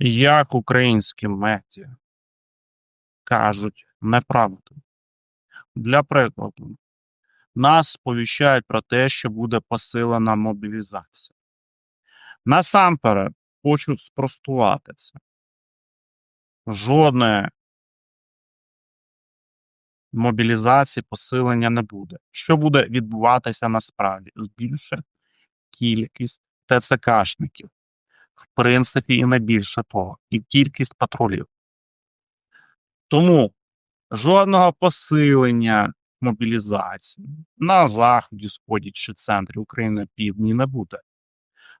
Як українські медіа кажуть неправду. Для прикладу, нас сповіщають про те, що буде посилена мобілізація. Насамперед, хочу спростувати це. Жодної мобілізації, посилення не буде. Що буде відбуватися насправді? Збільшить кількість ТЦКшників, принципі, і не більше того, і кількість патрулів. Тому жодного посилення мобілізації на заході, сході чи центрі України півдні не буде.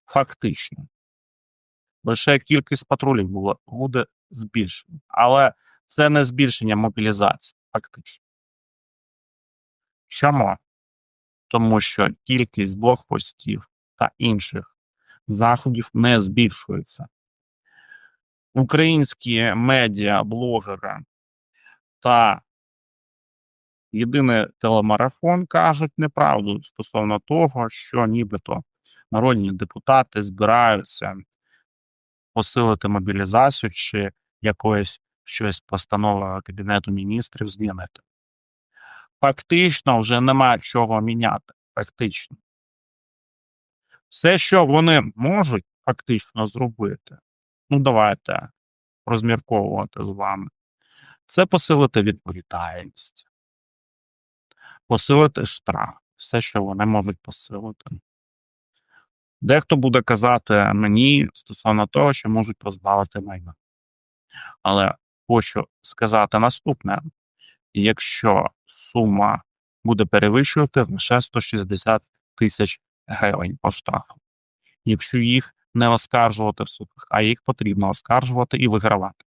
Фактично. Лише кількість патрулів було- буде збільшена. Але це не збільшення мобілізації, фактично. Чому? Тому що кількість блокпостів та інших заходів не збільшується. Українські медіа, блогери та єдиний телемарафон кажуть неправду стосовно того, що нібито народні депутати збираються посилити мобілізацію чи якоїсь щось постанова Кабінету міністрів змінити. Фактично вже нема чого міняти. Фактично. Все, що вони можуть фактично зробити, ну давайте розмірковувати з вами, це посилити відповідальність, посилити штраф, все, що вони можуть посилити. Дехто буде казати мені стосовно того, що можуть позбавити майна. Але хочу сказати наступне: якщо сума буде перевищувати лише 160 тисяч гривень по штрафу, якщо їх не оскаржувати в судах, а їх потрібно оскаржувати і вигравати.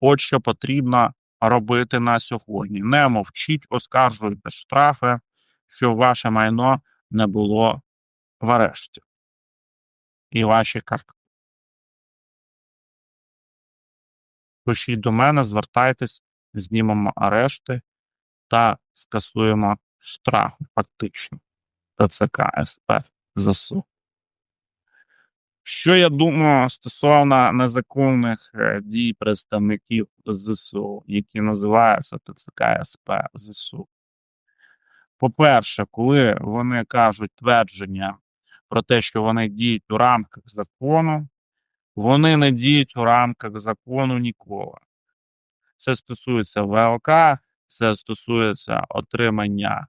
От що потрібно робити на сьогодні. Не мовчіть, оскаржуйте штрафи, щоб ваше майно не було в арешті. І ваші картки. Пишіть до мене, звертайтесь, знімемо арешти та скасуємо штрафи фактично. ТЦК СП ЗСУ. Що я думаю стосовно незаконних е, дій представників ЗСУ, які називаються ТЦК СП ЗСУ? По-перше, коли вони кажуть твердження про те, що вони діють у рамках закону, вони не діють у рамках закону ніколи. Це стосується ВЛК, це стосується отримання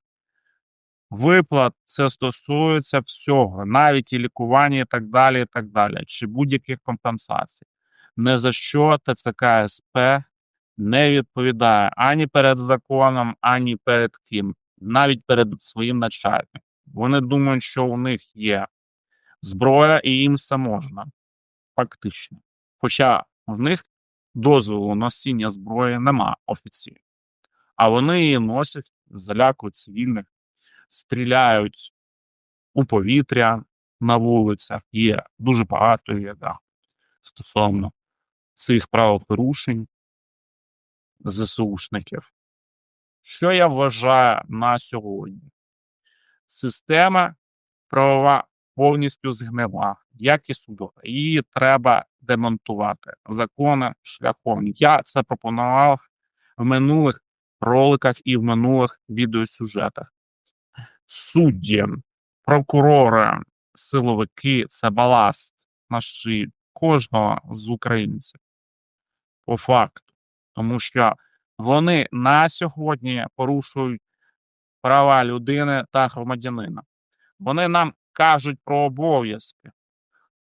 виплат, це стосується всього, навіть і лікування, і так далі, і так далі, чи будь-яких компенсацій. Не за що ТЦК СП не відповідає ані перед законом, ані перед ким, навіть перед своїм начальником. Вони думають, що у них є зброя, і їм все можна, фактично. Хоча в них дозволу носіння зброї нема офіційно. А вони її носять, залякують цивільних, стріляють у повітря на вулицях. Є дуже багато є да, стосовно цих правопорушень ЗСУшників. Що я вважаю на сьогодні? Система правова повністю згнила, як і судова. Її треба демонтувати закони шляхом. Я це пропонував в минулих роликах і в минулих відеосюжетах. Судді, прокурори, силовики це баласт на шиї кожного з українців. По факту. Тому що вони на сьогодні порушують права людини та громадянина. Вони нам кажуть про обов'язки.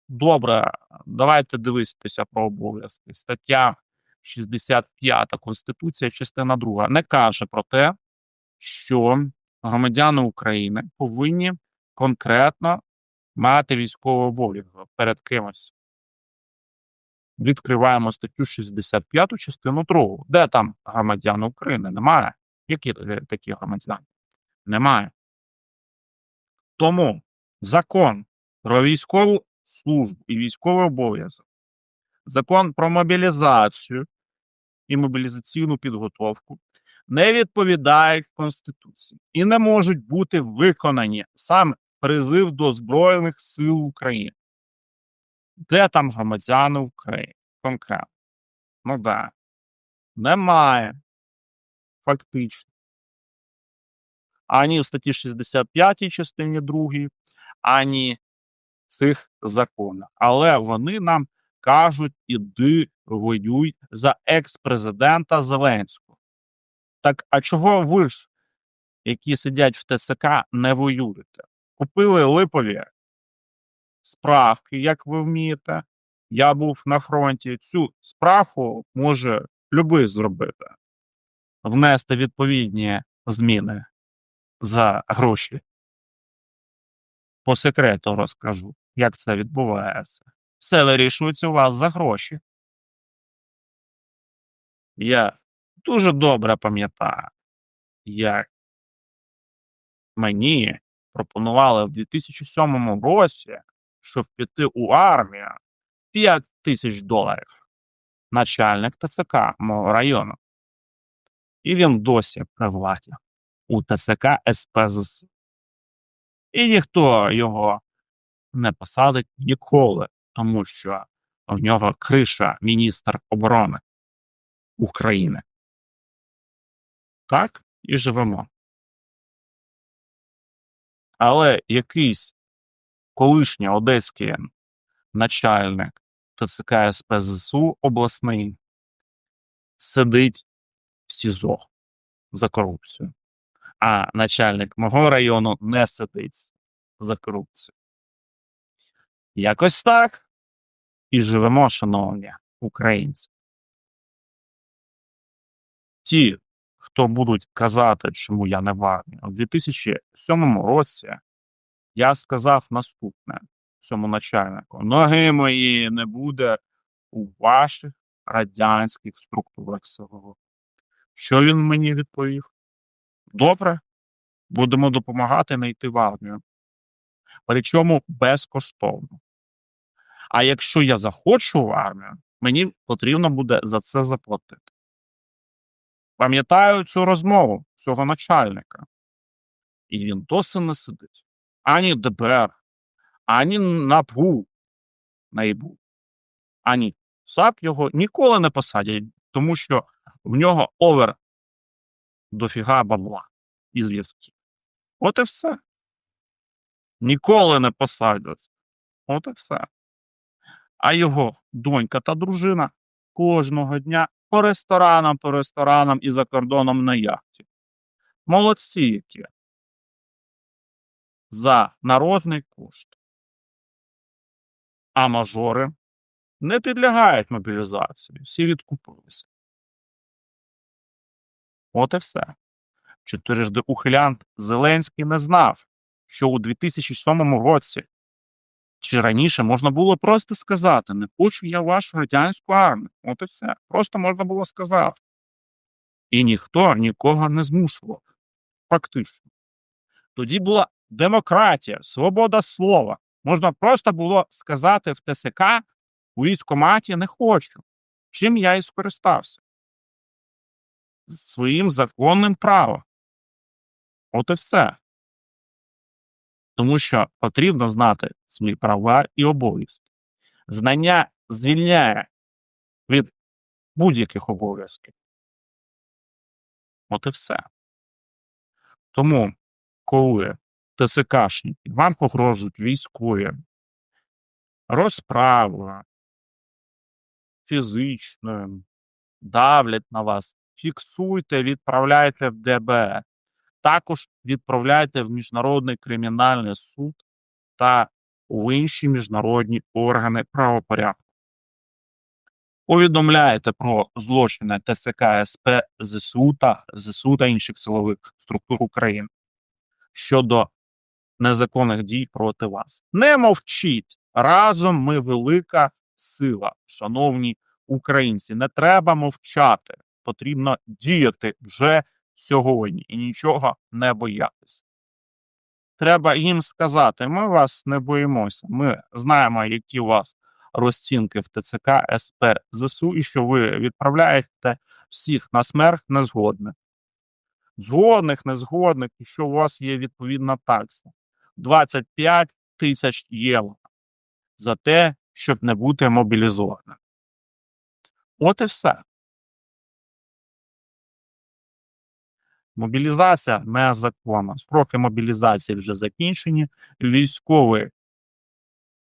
Добре, давайте дивитися про обов'язки. Стаття 65 Конституція, частина 2, не каже про те, що громадяни України повинні конкретно мати військовий обов'язок перед кимось. Відкриваємо статтю 65 частину 2. Де там громадяни України? Немає. Які е, такі громадяни? Немає. Тому закон про військову службу і військовий обов'язок, закон про мобілізацію і мобілізаційну підготовку не відповідають Конституції і не можуть бути виконані саме призив до Збройних сил України. Де там громадяни України? конкретно. Ну да. Немає. Фактично. Ані в статті 65 частині 2, ані цих законах. Але вони нам кажуть: іди воюй за екс-президента Зеленського. Так, а чого ви ж, які сидять в ТСК, не воюєте? Купили липові справки, як ви вмієте. Я був на фронті. Цю справку може любий зробити, внести відповідні зміни за гроші. По секрету розкажу, як це відбувається. Все вирішується у вас за гроші. Я дуже добре пам'ятаю, як мені пропонували в 2007 році, щоб піти у армію 5 тисяч доларів. Начальник ТЦК мого району. І він досі при владі у ТЦК СПЗС. І ніхто його не посадить ніколи, тому що в нього криша міністр оборони України. Так і живемо. Але якийсь колишній одеський начальник ТЦК СПЗСУ обласний сидить в СІЗО за корупцію, а начальник мого району не сидить за корупцію. Якось так. І живемо, шановні українці. Ті, хто будуть казати, чому я не в армії, у 2007 році я сказав наступне цьому начальнику: ноги мої не буде у ваших радянських структурах СВО. Що він мені відповів? Добре, будемо допомагати не йти в армію. Причому безкоштовно. А якщо я захочу в армію, мені потрібно буде за це заплатити. Пам'ятаю цю розмову цього начальника. І він досі не сидить. Ані ДБР, ані НАПУ, НАЙБУ, ані САП його ніколи не посадять, тому що в нього овер дофіга бабла і зв'язків. От і все. Ніколи не посадять. От і все. А його донька та дружина кожного дня по ресторанам, по ресторанам і за кордоном на яхті. Молодці які. За народний кошт. А мажори не підлягають мобілізації. Всі відкупилися. От і все. Чотирижди ухилянт Зеленський не знав, що у 2007 році чи раніше можна було просто сказати: не хочу я вашу радянську армію. От і все. Просто можна було сказати. І ніхто нікого не змушував. Фактично. Тоді була демократія, свобода слова. Можна просто було сказати в ТСК у військкоматі не хочу. Чим я і скористався? Своїм законним правом. От і все. Тому що потрібно знати свої права і обов'язки. Знання звільняє від будь-яких обов'язків. От і все. Тому, коли ТСКшники вам погрожують військові, розправи фізичною, давлять на вас, фіксуйте, відправляйте в ДБР. Також відправляйте в Міжнародний кримінальний суд та в інші міжнародні органи правопорядку. Повідомляйте про злочини ТСК СП ЗСУ та ЗСУ та інших силових структур України щодо незаконних дій проти вас. Не мовчіть! Разом ми велика сила, шановні українці. Не треба мовчати. Потрібно діяти вже сьогодні і нічого не боятися. Треба їм сказати: ми вас не боїмося. Ми знаємо, які у вас розцінки в ТЦК СП ЗСУ, і що ви відправляєте всіх на смерть незгодних. Згодних, незгодних, і що у вас є відповідна такса. 25 тисяч євро за те, щоб не бути мобілізованим. От і все. Мобілізація незаконна. Строки мобілізації вже закінчені. Військовий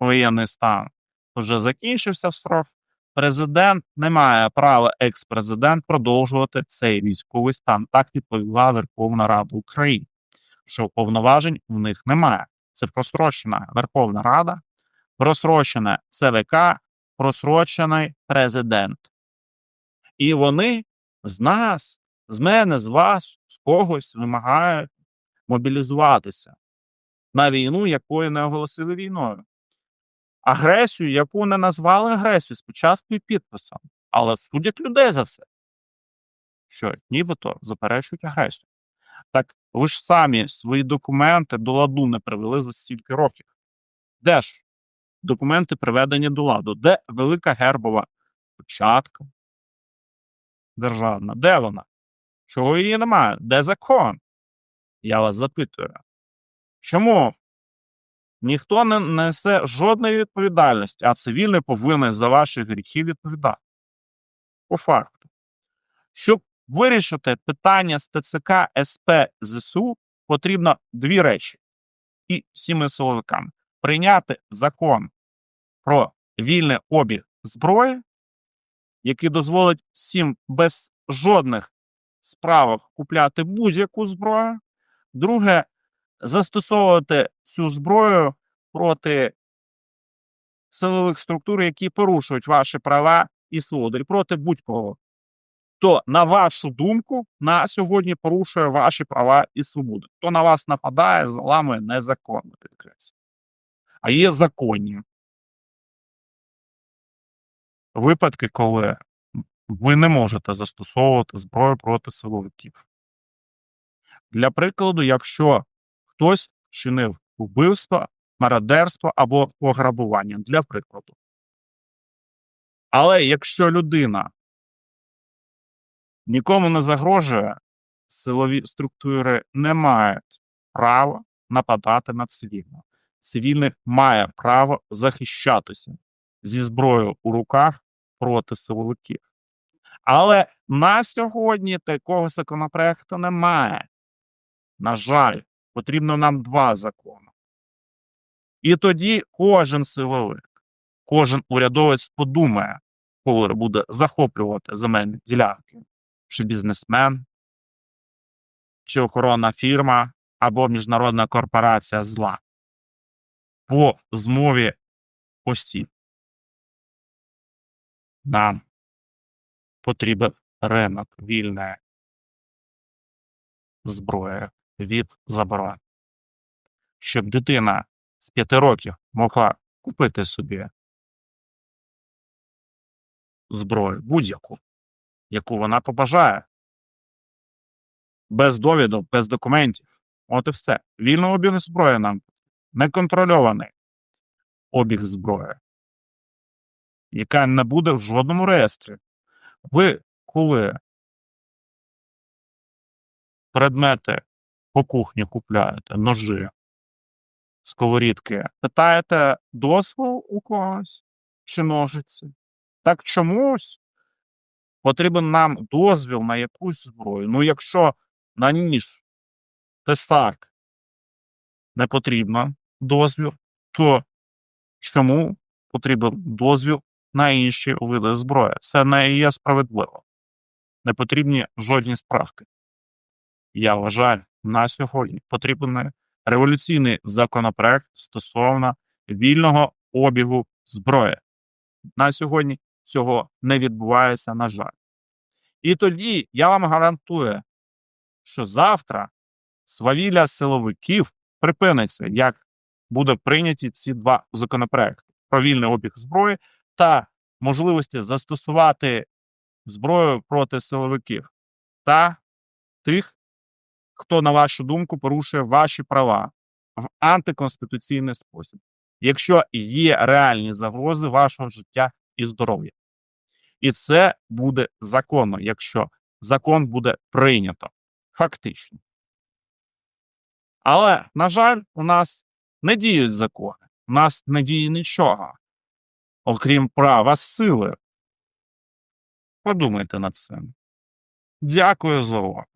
воєнний стан вже закінчився строк. Президент не має права, екс-президент, продовжувати цей військовий стан. Так відповіла Верховна Рада України, що повноважень в них немає. Це просрочена Верховна Рада, просрочене ЦВК, просрочений президент. І вони з нас, з мене, з вас, з когось вимагають мобілізуватися на війну, якої не оголосили війною. Агресію, яку не назвали агресією спочатку і підписом, але судять людей за це. Що нібито заперечують агресію. Так ви ж самі свої документи до ладу не привели за стільки років. Де ж документи приведені до ладу? Де велика гербова початка державна? Де вона? Чого її немає? Де закон? Я вас запитую. Чому ніхто не несе жодної відповідальності, а цивільний повинен за ваші гріхи відповідати? По факту. Щоб вирішити питання з ТЦК СП ЗСУ, потрібно дві речі. І всіми силовиками прийняти закон про вільний обіг зброї, який дозволить всім без жодних справок купляти будь-яку зброю. Друге, застосовувати цю зброю проти силових структур, які порушують ваші права і свободи, проти будь-кого. Хто, на вашу думку, на сьогодні порушує ваші права і свободи. Хто на вас нападає, заламує незаконно підкреслю. А є законні випадки, коли ви не можете застосовувати зброю проти силовиків. Для прикладу, якщо хтось чинив вбивство, мародерство або пограбування, для прикладу. Але якщо людина нікому не загрожує, силові структури не мають права нападати на цивільного. Цивільний має право захищатися зі зброєю у руках проти силовиків. Але на сьогодні такого законопроекту немає. На жаль, потрібно нам два закони. І тоді кожен силовик, кожен урядовець подумає, коли буде захоплювати земельні ділянки, чи бізнесмен, чи охоронна фірма або міжнародна корпорація зла по змові осіб. Нам потрібен ринок вільної зброї від заборон. Щоб дитина з п'яти років могла купити собі зброю будь-яку, яку вона побажає. Без довідок, без документів. От і все. Вільний обіг зброї нам неконтрольований обіг зброї, яка не буде в жодному реєстрі. Ви коли предмети по кухні купляєте, ножи, сковорідки, питаєте дозвол у когось чи ножиці? Так чомусь потрібен нам дозвіл на якусь зброю. Ну, якщо на ніж тесак не потрібно дозвіл, то чому потрібен дозвіл на інші види зброї? Це не є справедливо. Не потрібні жодні справки. Я вважаю, на сьогодні потрібен революційний законопроект стосовно вільного обігу зброї. На сьогодні цього не відбувається, на жаль. І тоді я вам гарантую, що завтра свавілля силовиків припиниться, як будуть прийняті ці два законопроекти про вільний обіг зброї та можливості застосувати зброю проти силовиків та тих, хто, на вашу думку, порушує ваші права в антиконституційний спосіб, якщо є реальні загрози вашого життя і здоров'я. І це буде законно, якщо закон буде прийнято фактично. Але, на жаль, у нас не діють закони, у нас не діє нічого, окрім права сили. Подумайте над цим. Дякую за увагу,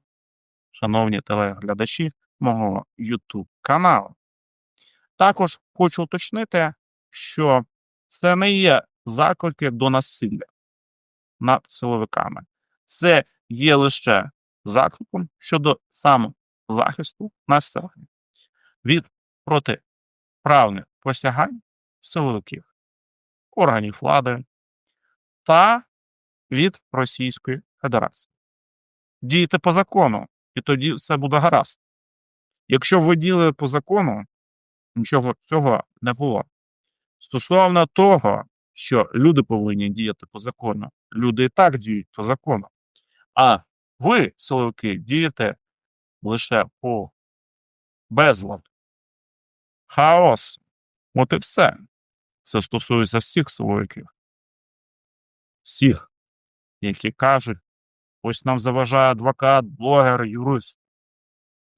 шановні телеглядачі мого YouTube каналу. Також хочу уточнити, що це не є заклики до насилля над силовиками. Це є лише закликом щодо самозахисту населення від протиправних посягань силовиків, органів влади та від Російської Федерації. Дійте по закону, і тоді все буде гаразд. Якщо ви діяли по закону, нічого цього не було. Стосовно того, що люди повинні діяти по закону, люди і так діють по закону. А ви, силовики, дієте лише по безладу. Хаос. От і все. Це стосується всіх силовиків. Всіх, які кажуть, ось нам заважає адвокат, блогер, юрист.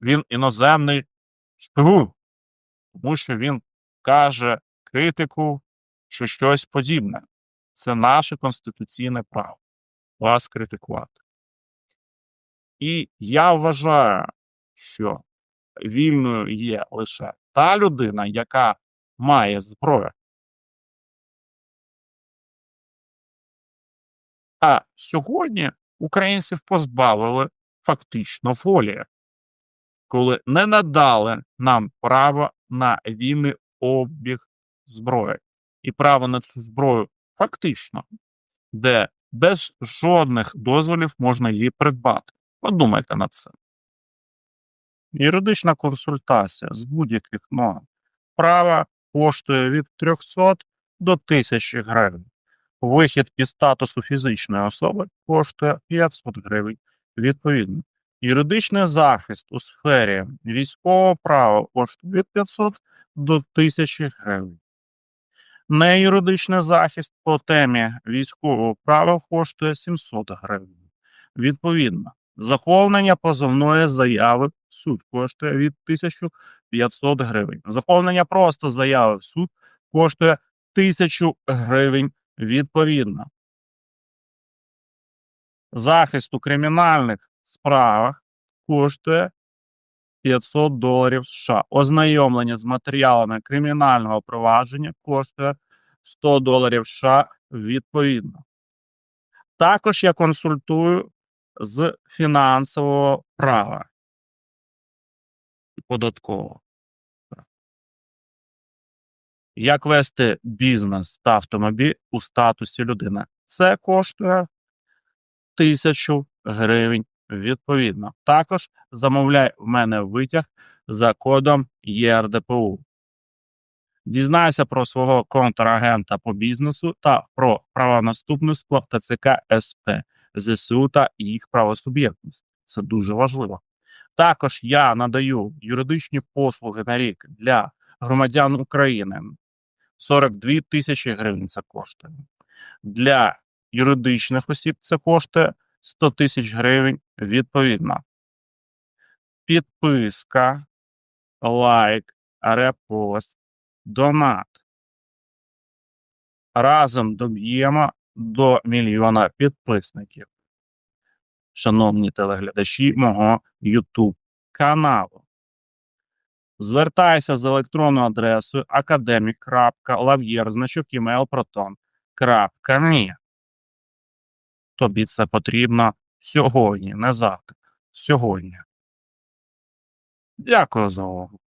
Він іноземний шпигун, тому що він каже критику, що щось подібне. Це наше конституційне право вас критикувати. І я вважаю, що вільною є лише та людина, яка має зброю. А сьогодні українців позбавили фактично волі, коли не надали нам право на вільний обіг зброї і право на цю зброю фактично, де без жодних дозволів можна її придбати. Подумайте над цим. Юридична консультація з будь-яких норм права коштує від 300 до 1000 гривень. Вихід із статусу фізичної особи коштує 500 гривень відповідно. Юридичний захист у сфері військового права коштує від 500 до 1000 гривень. Неюридичний захист по темі військового права коштує 700 гривень. Відповідно, заповнення позовної заяви в суд коштує від 1500 гривень. Заповнення просто заяви в суд коштує 1000 гривень відповідно. Захист у кримінальних справах коштує 500 доларів США. Ознайомлення з матеріалами кримінального провадження коштує 100 доларів США відповідно. Також я консультую з фінансового права і податкового. Як вести бізнес та автомобіль у статусі людини? Це коштує тисячу гривень відповідно. Також замовляй в мене витяг за кодом ЄРДПУ. Дізнайся про свого контрагента по бізнесу та про правонаступництво ТЦК СП, ЗСУ та їх правосуб'єктність. Це дуже важливо. Також я надаю юридичні послуги на рік для громадян України. 42 тисячі гривень це коштує. Для юридичних осіб це коштує 100 тисяч гривень відповідно. Підписка, лайк, репост, донат. Разом доб'ємо до мільйона підписників. Шановні телеглядачі мого YouTube каналу. Звертайся з електронною адресою academic.lavyer.email.proton.me Тобі це потрібно сьогодні, не завтра. Сьогодні. Дякую за увагу.